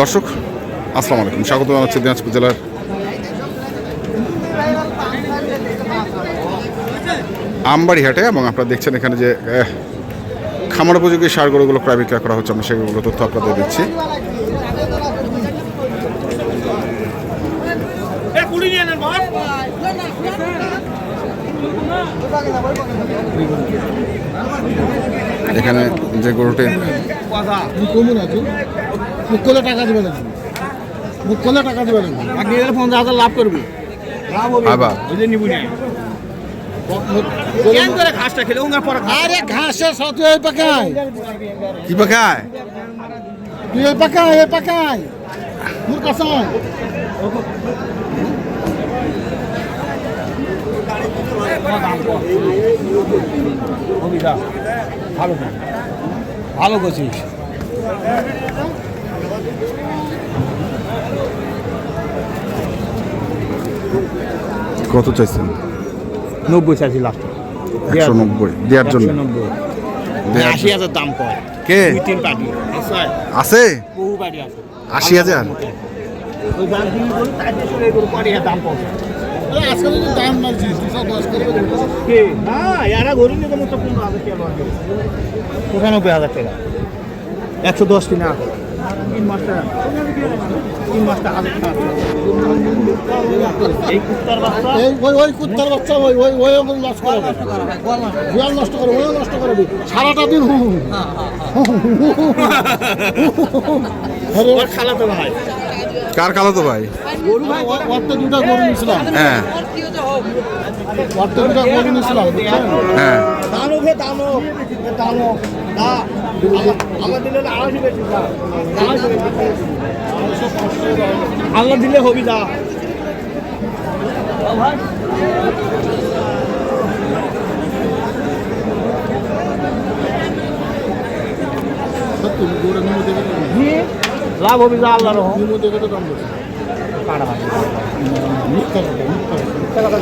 দর্শক আসসালামু আলাইকুম। স্বাগত জানাচ্ছি দিনাজপুর জেলার আমবাড়ি হাটে এবং আপনারা দেখছেন এখানে যে খামার উপযোগী সার গরুগুলো ক্রয় বিক্রয় করা হচ্ছে। আমরা সেগুলো তথ্য আপনাদের দিচ্ছি। এখানে যে গরুটি মুখ করলে টাকা দিবে না মুখ করলে টাকা দিবে না আপনি এখানে পঞ্চাশ হাজার লাভ করবি। লাভ হবে। যে নিবি না আরে ঘাসের সাথে পাকায়। কি তুই পাকায় পাকায়। ভালো করছিস। কত চাইছেন? নব্বই চাইছি লাস্ট একশো নব্বই দেওয়ার জন্য। আশি হাজার দাম কয়। কে? দুই তিন পার্টি। আছে? বহু পার্টি আছে। আশি পঁচানব্বই হাজার টাকা। একশো দশ কিনা তিন মাসটা তিন মাসটা হাজার এই কুত্তার বাচ্চা এই ওই ওই কুত্তার বাচ্চা ওই ওই ওই নষ্ট করবে বিয়াল নষ্ট করে ওইও নষ্ট করবে সারাটা দিন হু খালাতো ভাই কার কালো তো ভাই গরু ভাই ওর দুটা গরু নিয়েছিলাম হ্যাঁ ওর তো দুটা গরু নিয়েছিলাম হ্যাঁ দানো ভে দানো দানো দা আল্লাহ দিলে আড়াইশো বেশি দা আড়াইশো বেশি আল্লাহ দিলে হবি দা লাভ হবি যা আল্লাহ রহম। নিমু কাছে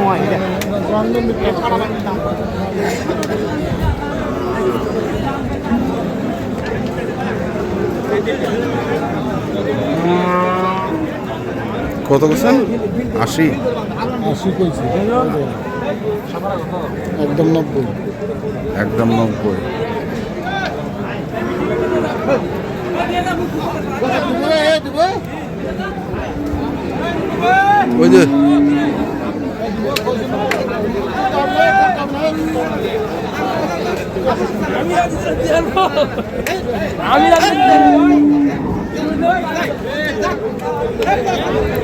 নয় কত বলছেন? আশি। আশি কইছি একদম নব্বই। একদম নব্বই। ওই যে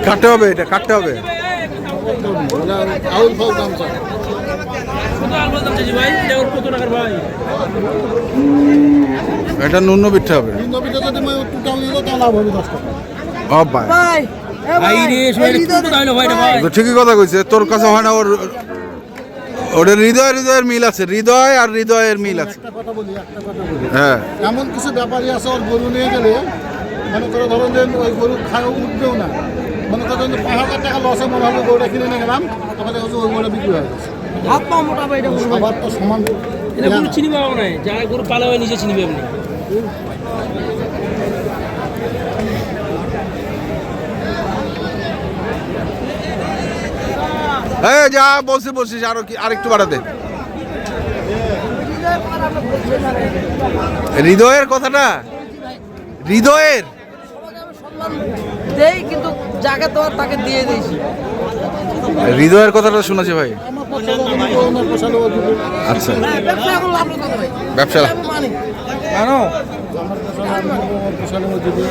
কাটতে হবে এটা কাটতে হবে। আউল ফাউল দাম এটা নুন্য বিঠতে হবে যদি মই নিল তাহলে লাভ হবে দশ টাকা। ও ভাই তো ঠিকই কথা কইছে তোর কাছে হয় না ওর ওদের হৃদয় হৃদয়ের মিল আছে হৃদয় আর হৃদয়ের মিল আছে। একটা কথা বলি একটা কথা বলি। হ্যাঁ। এমন কিছু ব্যাপারই আছে ওর গরু নিয়ে গেলে মনে করে ধরুন যে ওই গরু খায় উঠবেও না। মনে করেন যে পাঁচ হাজার টাকা লসে মনে হবে গরুটা কিনে নিয়ে গেলাম তারপরে দেখা যাচ্ছে ওই গরুটা বিক্রি হয়ে গেছে। হাত পা মোটা সবার তো সমান। এটা গরু চিনি পাবো না যারা গরু পালা হয় নিজে চিনিবে আপনি এই যা বলছি বলছিস আরও কি আরেকটু বাড়াতে। হৃদয়ের কথাটা? হৃদয়ের? দেই কিন্তু যাকে দেওয়ার তাকে দিয়ে দিয়েছি হৃদয়ের কথাটা শোনাছে ভাই। আচ্ছা। ব্যবসা। এখন লাভ কথা ভাই ব্যবসা আমি মানি জানো আমার পছন্দ হলে ওর পছন্দ ও দিবে।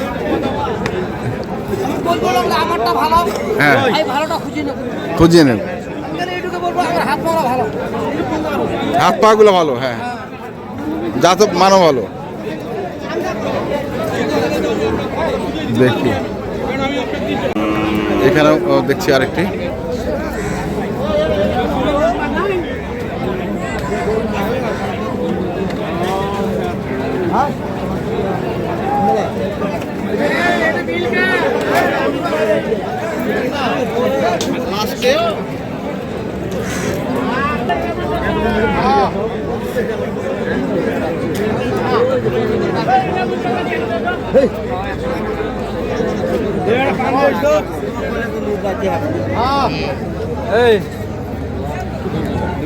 আমি বলব না যে আমারটা ভালো। হ্যাঁ। খুঁজে নেব। খুঁজিয়ে নেব। হাত পাগুলো ভালো হ্যাঁ। যাতে মানও ভালো। দেখি। এখানেও দেখছি আরেকটি। লাস্টে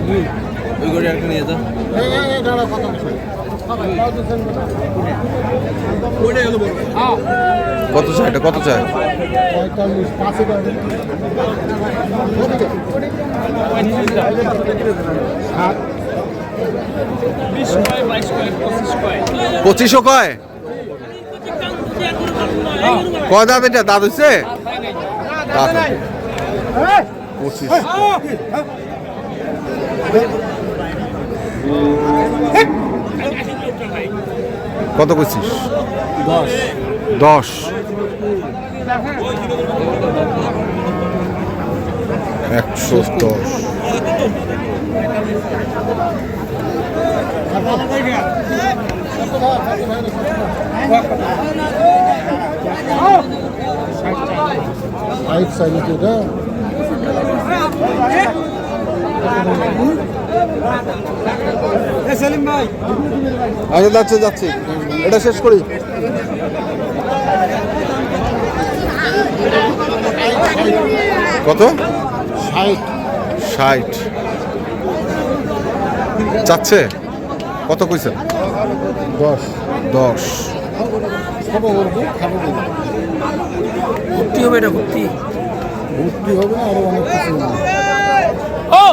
Hey. দাঁড়া কথা বলছি। কত চাই এটা? কত চাই? পঁয়তাল্লিশ পাঁচশো টাকা ষাট পঁচিশশো কয়? কয় দাঁত এটা? দাঁত হচ্ছে। পঁচিশ। কত করছিস দশ। একশো দশ। চাইলে এটা? আচ্ছা যাচ্ছে যাচ্ছি। এটা শেষ করি। কত? ষাট। ষাট। চাচ্ছে কত কইছেন? দশ। দশ। ভর্তি হবে এটা ভর্তি। ভর্তি হবে না আরও অনেক কিছু ও!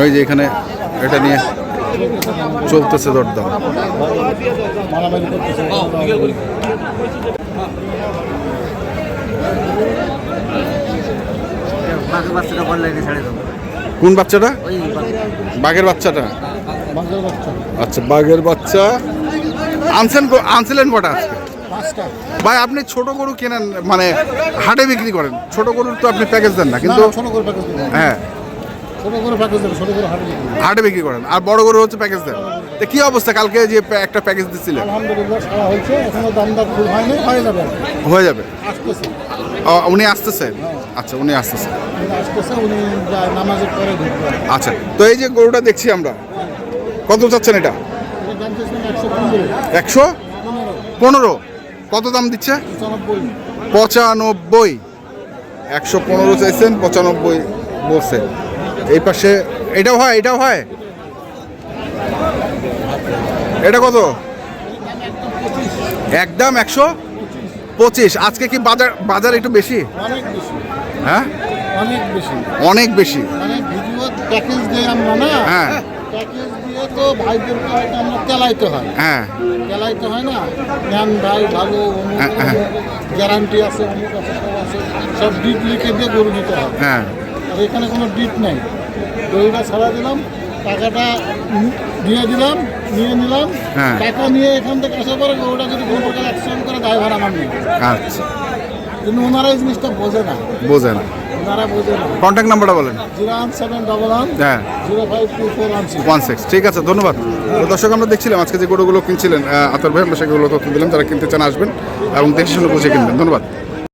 ওই যে এখানে এটা নিয়ে চলতেছে দরদাম। কোন বাচ্চাটা? বাঘের বাচ্চাটা? আচ্ছা বাঘের বাচ্চা। আনছেন আনছিলেন কটা আজকে? ভাই আপনি ছোট গরু কেনেন? মানে হাটে বিক্রি করেন। ছোট গরুর তো আপনি প্যাকেজ দেন না কিন্তু ছোট প্যাকেজ হ্যাঁ। ছোট করে প্যাকেজ দেবো ছোট হাটে বিক্রি করেন। আর বড় গরু হচ্ছে প্যাকেজ দেন। তো কি অবস্থা? কালকে যে একটা প্যাকেজ দিচ্ছিলেন আলহামদুলিল্লাহ সারা হয়েছে। এখনও দাম দাম ফুল হয়নি হয়ে যাবে। হয়ে যাবে। আসতেছে। উনি আসতেছেন? আচ্ছা উনি আসতেছেন। আসতেছে উনি নামাজের পরে আচ্ছা তো এই যে গরুটা দেখছি আমরা কত চাচ্ছেন এটা? একশো পনেরো? কত দাম দিচ্ছে? পঁচানব্বই। একশো পনেরো চাইছেন পঁচানব্বই বলছে। এই পাশে এটাও হয় এটাও হয়। এটা কত? একদম একশো পঁচিশ। আজকে কি বাজার বাজার একটু বেশি? হ্যাঁ? অনেক বেশি। অনেক বেশি। মানে প্যাকেজ দিয়ে না হ্যাঁ। প্যাকেজ তো ভাইদেরকে আমরা তেলাইতে হয়। হ্যাঁ। তেলাইতে হয় না? নেন ভাই ভালো হ্যাঁ, হ্যাঁ। গ্যারান্টি আছে অমুক আছে সব আছে। সব ডিট লিখে দিয়ে গরু দিতে হয়। হ্যাঁ। আর এখানে কোনো ডিট নেই। দইটা ছাড়া দিলাম টাকাটা দিয়ে দিলাম নিয়ে নিলাম। টাকা নিয়ে এখান থেকে আসার পরে গরুটা যদি কোনো প্রকার অ্যাক্সিডেন্ট করে ড্রাইভার আমার নেই। আচ্ছা। কিন্তু ওনারা এই জিনিসটা বোঝে না। বোঝে না। ওনারা বোঝে না কন্ট্যাক্ট নাম্বারটা বলেন। Zero one seven double one হ্যাঁ। Zero five two four one six. One six ঠিক আছে ধন্যবাদ। তো দর্শক আমরা দেখছিলাম আজকে যে গরুগুলো কিনছিলেন আতর ভাই আমরা সেগুলো তথ্য দিলাম তারা কিনতে চান আসবেন এবং দেখে শুনে বুঝে কিনবেন। ধন্যবাদ।